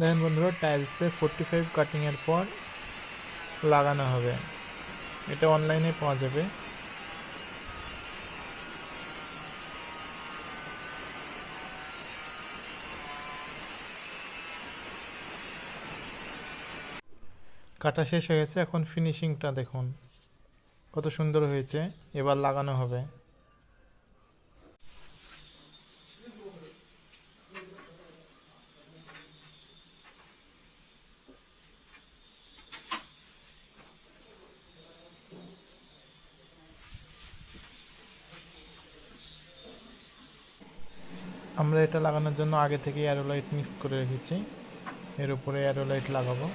দেখেন বন্ধুরা টাইলসে forty five কাটিংয়ের পর লাগানো হবে। এটা অনলাইনে পাওয়া যাবে। কাটা শেষ হয়ে গেছে। এখন ফিনিশিংটা দেখুন। কত সুন্দর হয়েছে। এবার লাগানো হবে। আমরা এটা লাগানোর জন্য আগে থেকে অ্যারোলাইট মিক্স করে রেখেছি। এর উপরে অ্যারোলাইট লাগাবো।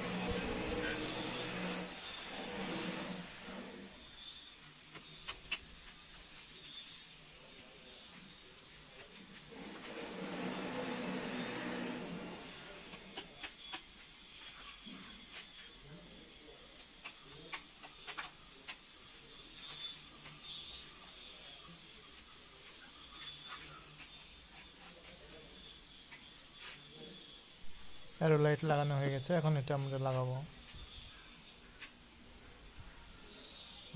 অ্যারো লাইট লাগানো হয়ে গেছে, এখন এটা আমরা লাগাবো।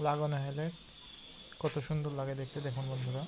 লাগানো হলে কত সুন্দর লাগে দেখতে, দেখুন বন্ধুরা।